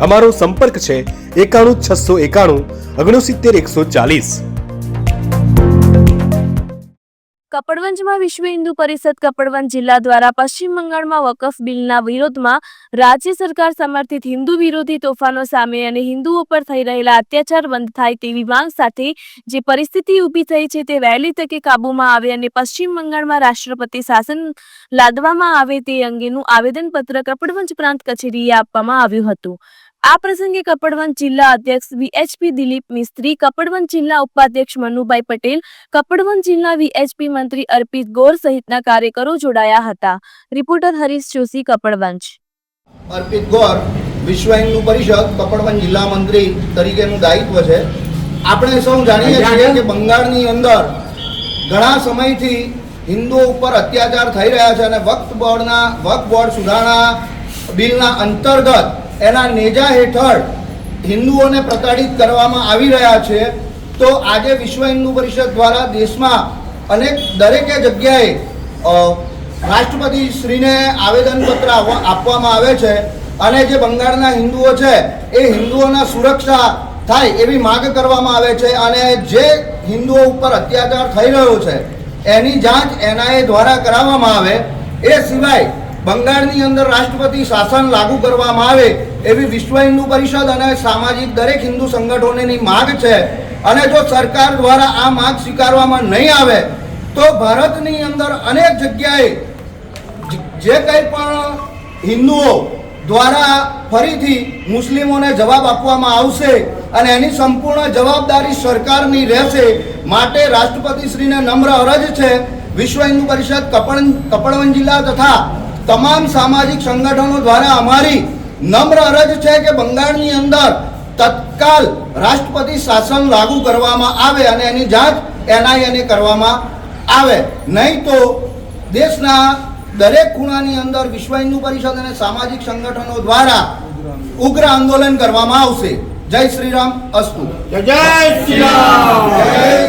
અમારો સંપર્ક છે એકાણું છસો એકાણું, ઓગણસિત્તેર એકસો ચાલીસ. કપડવંજમાં વિશ્વ હિન્દુ પરિષદ કપડવંજ જિલ્લા દ્વારા પશ્ચિમ બંગાળમાં વકફ બિલના વિરોધમાં રાજ્ય સરકાર સમર્થિત હિન્દુ વિરોધી તોફાનો સામે અને હિન્દુઓ પર થઈ રહેલા અત્યાચાર બંધ થાય તેવી માંગ સાથે જે પરિસ્થિતિ ઊભી થઈ છે તે વહેલી તકે કાબૂમાં આવે અને પશ્ચિમ બંગાળમાં રાષ્ટ્રપતિ શાસન લાદવામાં આવે તે અંગેનું આવેદનપત્ર કપડવંજ પ્રાંત કચેરીએ આપવામાં આવ્યું હતું. આ પ્રસંગે કપડવંત જિલ્લા અધ્યક્ષ વીએચપી દિલીપ મિસ્ત્રી કપડવંત જિલ્લા ઉપાધ્યક્ષ મનુભાઈ પટેલ કપડવંત જિલ્લા વીએચપી મંત્રી અર્પિત ગોર સહિતના કાર્યકરો જોડાયા હતા. રિપોર્ટર હરીશ જોશી કપડવંજ અર્પિત ગોર વિશ્વ હિન્દુ પરિષદ કપડવંત જિલ્લા મંત્રી તરીકેનું દાયિત્વ છે. આપણે સૌ જાણીએ છીએ કે બંગાળની અંદર ઘણા સમયથી હિન્દુઓ ઉપર અત્યાચાર થઈ રહ્યા છે અને વક્ત બોર્ડના વક્ફ બોર્ડ સુધારણા બિલના અંતર્ગત એના નેજા હેઠળ હિન્દુઓને પ્રતાડિત કરવામાં આવી રહ્યા છે, તો આજે વિશ્વ હિન્દુ પરિષદ દ્વારા દેશમાં અનેક દરેકે જગ્યાએ રાષ્ટ્રપતિ શ્રીને આવેદનપત્ર આપવામાં આવે છે અને જે બંગાળના હિન્દુઓ છે, એ હિન્દુઓના સુરક્ષા થાય એવી માંગ કરવામાં આવે છે અને જે હિન્દુઓ ઉપર અત્યાચાર થઈ રહ્યો છે, એની જાંચ એનઆઈએ દ્વારા કરાવવામાં આવે, એ સિવાય બંગાળની અંદર રાષ્ટ્રપતિ શાસન લાગુ કરવામાં આવે એવી વિશ્વ હિન્દુ પરિષદ અને સામાજિક દરેક હિન્દુ સંગઠનોની માંગ છે. અને જો સરકાર દ્વારા આ માંગ સ્વીકારવામાં નહીં આવે, તો ભારતની અંદર અનેક જગ્યાએ જે કંઈ પણ હિન્દુઓ દ્વારા ફરીથી મુસ્લિમોને જવાબ આપવામાં આવશે અને એની સંપૂર્ણ જવાબદારી સરકારની રહેશે માટે રાષ્ટ્રપતિશ્રીને નમ્ર અરજ છે. વિશ્વ હિન્દુ પરિષદ કપડ કપડવન જિલ્લા તથા તમામ સામાજિક સંગઠનો દ્વારા અમારી નમ્ર અરજ છે કે બંગાળની અંદર તત્કાલ રાષ્ટ્રપતિ શાસન લાગુ કરવામાં આવે અને એની જાંચ એનઆઈએને કરવામાં આવે. નહીં તો દેશના દરેક ખૂણાની અંદર વિશ્વ હિન્દુ પરિષદ અને સામાજિક સંગઠનો દ્વારા ઉગ્ર આંદોલન કરવામાં આવશે. જય શ્રી રામ અસ્તુ. જય શ્રી રામ.